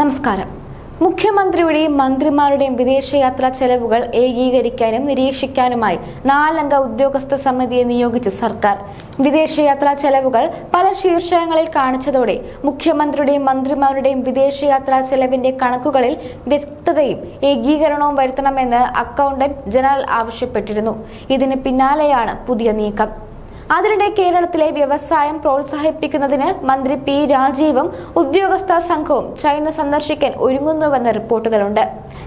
നമസ്കാരം. മുഖ്യമന്ത്രിയുടെയും മന്ത്രിമാരുടെയും വിദേശയാത്രാ ചെലവുകൾ ഏകീകരിക്കാനും നിരീക്ഷിക്കാനുമായി നാലംഗ ഉദ്യോഗസ്ഥ സമിതിയെ നിയോഗിച്ചു സർക്കാർ. വിദേശയാത്രാ ചെലവുകൾ പല ശീർഷകങ്ങളിൽ കാണിച്ചതോടെ മുഖ്യമന്ത്രിയുടെയും മന്ത്രിമാരുടെയും വിദേശയാത്രാ ചെലവിന്റെ കണക്കുകളിൽ വ്യക്തതയും ഏകീകരണവും വരുത്തണമെന്ന് അക്കൗണ്ടന്റ് ജനറൽ ആവശ്യപ്പെട്ടിരുന്നു. ഇതിന് പിന്നാലെയാണ് പുതിയ നീക്കം. അതിനിടെ കേരളത്തിലെ വ്യവസായം പ്രോത്സാഹിപ്പിക്കുന്നതിന് മന്ത്രി പി രാജീവും ഉദ്യോഗസ്ഥ സംഘവും ചൈന സന്ദർശിക്കാൻ ഒരുങ്ങുന്നുവെന്ന റിപ്പോർട്ടുകളുണ്ട്.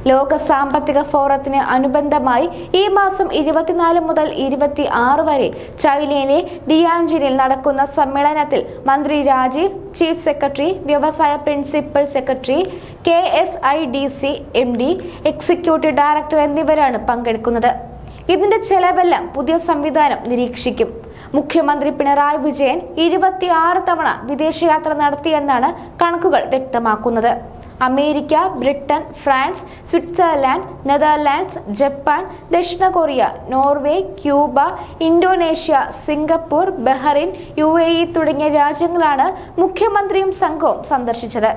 ലോക സാമ്പത്തിക ഫോറത്തിന് അനുബന്ധമായി ഈ മാസം ഇരുപത്തിനാല് മുതൽ ഇരുപത്തി ആറ് വരെ ചൈനയിലെ ഡിയാൻജിനിൽ നടക്കുന്ന സമ്മേളനത്തിൽ മന്ത്രി രാജീവ് ചീഫ് സെക്രട്ടറി വ്യവസായ principal secretary K S I D C M D executive director എന്നിവരാണ് പങ്കെടുക്കുന്നത്. ഇതിന്റെ ചെലവെല്ലാം പുതിയ സംവിധാനം നിരീക്ഷിക്കും. മുഖ്യമന്ത്രി പിണറായി വിജയൻ ഇരുപത്തിയാറ് തവണ വിദേശയാത്ര നടത്തിയെന്നാണ് കണക്കുകൾ വ്യക്തമാക്കുന്നത്. America Britain France Switzerland Netherlands Japan ദക്ഷിണ Korea Norway Cuba Indonesia Singapore Bahrain U തുടങ്ങിയ രാജ്യങ്ങളാണ് മുഖ്യമന്ത്രിയും സംഘവും സന്ദർശിച്ചത്.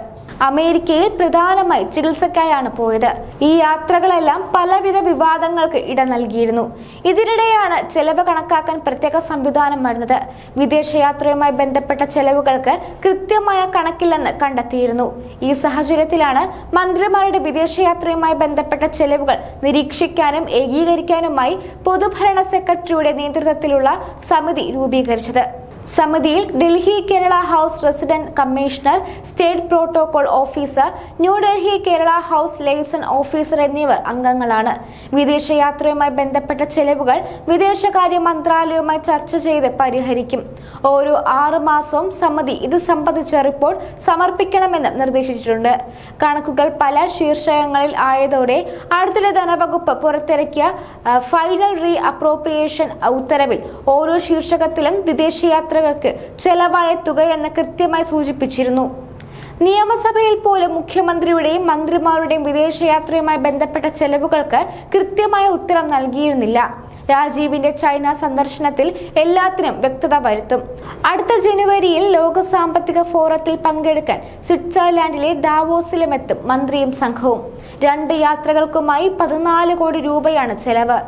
അമേരിക്കയിൽ പ്രധാനമായി ചികിത്സയ്ക്കായാണ് പോയത്. ഈ യാത്രകളെല്ലാം പലവിധ വിവാദങ്ങൾക്ക് ഇട നൽകിയിരുന്നു. ഇതിനിടെയാണ് ചെലവ് കണക്കാക്കാൻ പ്രത്യേക സംവിധാനം വരുന്നത്. വിദേശയാത്രയുമായി ബന്ധപ്പെട്ട ചെലവുകൾക്ക് കൃത്യമായ കണക്കില്ലെന്ന് കണ്ടെത്തിയിരുന്നു. ഈ സാഹചര്യത്തിലാണ് മന്ത്രിമാരുടെ വിദേശയാത്രയുമായി ബന്ധപ്പെട്ട ചെലവുകൾ നിരീക്ഷിക്കാനും ഏകീകരിക്കാനുമായി പൊതുഭരണ സെക്രട്ടറിയുടെ നേതൃത്വത്തിലുള്ള സമിതി രൂപീകരിച്ചത്. സമിതിയിൽ Delhi Kerala house resident commissioner state protocol officer New Delhi Kerala house liaison officer എന്നിവർ അംഗങ്ങളാണ്. വിദേശയാത്രയുമായി ബന്ധപ്പെട്ട ചെലവുകൾ വിദേശകാര്യ മന്ത്രാലയവുമായി ചർച്ച ചെയ്ത് പരിഹരിക്കും. ഓരോ ആറു മാസവും സമിതി ഇത് സംബന്ധിച്ച റിപ്പോർട്ട് സമർപ്പിക്കണമെന്ന് നിർദ്ദേശിച്ചിട്ടുണ്ട്. കണക്കുകൾ പല ശീർഷകങ്ങളിൽ ആയതോടെ അടുത്തിടെ ധനവകുപ്പ് പുറത്തിറക്കിയ ഫൈനൽ റീ അപ്രോപ്രിയേഷൻ ഉത്തരവിൽ ഓരോ ശീർഷകത്തിലും വിദേശയാത്രകൾക്ക് ചെലവായ തുകയെന്ന് കൃത്യമായി സൂചിപ്പിച്ചിരുന്നു. നിയമസഭയിൽ പോലും മുഖ്യമന്ത്രിയുടെയും മന്ത്രിമാരുടെയും വിദേശയാത്രയുമായി ബന്ധപ്പെട്ട ചെലവുകൾക്ക് കൃത്യമായ ഉത്തരം നൽകിയിരുന്നില്ല. രാജീവിന്റെ ചൈന സന്ദർശനത്തിൽ എല്ലാത്തിനും വ്യക്തത വരുത്തും. അടുത്ത ജനുവരിയിൽ ലോക സാമ്പത്തിക ഫോറത്തിൽ പങ്കെടുക്കാൻ സ്വിറ്റ്സർലാൻഡിലെ ദാവോസിലുമെത്തും മന്ത്രിയും സംഘവും. രണ്ട് യാത്രകൾക്കുമായി പതിനാല് കോടി രൂപയാണ് ചെലവ്.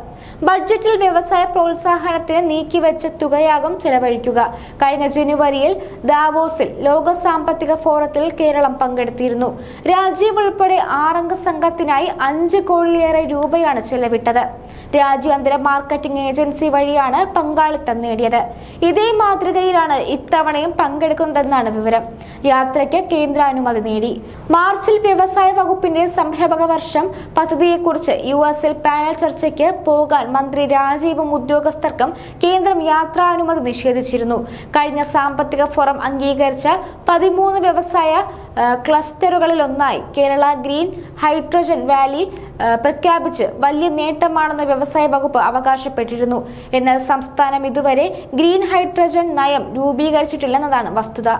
ബഡ്ജറ്റിൽ വ്യവസായ പ്രോത്സാഹനത്തിന് നീക്കിവെച്ച തുകയാകും ചെലവഴിക്കുക. കഴിഞ്ഞ ജനുവരിയിൽ ദാവോസിൽ ലോക സാമ്പത്തിക ഫോറത്തിൽ കേരളം പങ്കെടുത്തിരുന്നു. രാജീവ് ഉൾപ്പെടെ ആറംഗ സംഘത്തിനായി അഞ്ച് കോടിയിലേറെ രൂപയാണ് ചെലവിട്ടത്. രാജ്യാന്തര മാർക്കറ്റിംഗ് ഏജൻസി വഴിയാണ് പങ്കാളിത്തം നേടിയത്. ഇതേ മാതൃകയിലാണ് ഇത്തവണയും പങ്കെടുക്കുന്നതെന്നാണ് വിവരം. യാത്രയ്ക്ക് കേന്ദ്രാനുമതി നേടി. മാർച്ചിൽ വ്യവസായ വകുപ്പിന്റെ സംരംഭക വർഷം പദ്ധതിയെക്കുറിച്ച് യു എസിൽ പാനൽ ചർച്ചയ്ക്ക് പോകാൻ മന്ത്രി രാജീവും ഉദ്യോഗസ്ഥർക്കും കേന്ദ്രം യാത്രാനുമതി നിഷേധിച്ചിരുന്നു. കഴിഞ്ഞ സാമ്പത്തിക ഫോറം അംഗീകരിച്ച പതിമൂന്ന് വ്യവസായ ക്ലസ്റ്ററുകളിലൊന്നായി കേരള ഗ്രീൻ ഹൈഡ്രജൻ വാലി പ്രഖ്യാപിച്ച് വലിയ നേട്ടമാണെന്ന് വ്യവസായ വകുപ്പ് അവകാശപ്പെട്ടിരുന്നു. എന്നാൽ സംസ്ഥാനം ഇതുവരെ ഗ്രീൻ ഹൈഡ്രജൻ നയം രൂപീകരിച്ചിട്ടില്ലെന്നതാണ് വസ്തുത.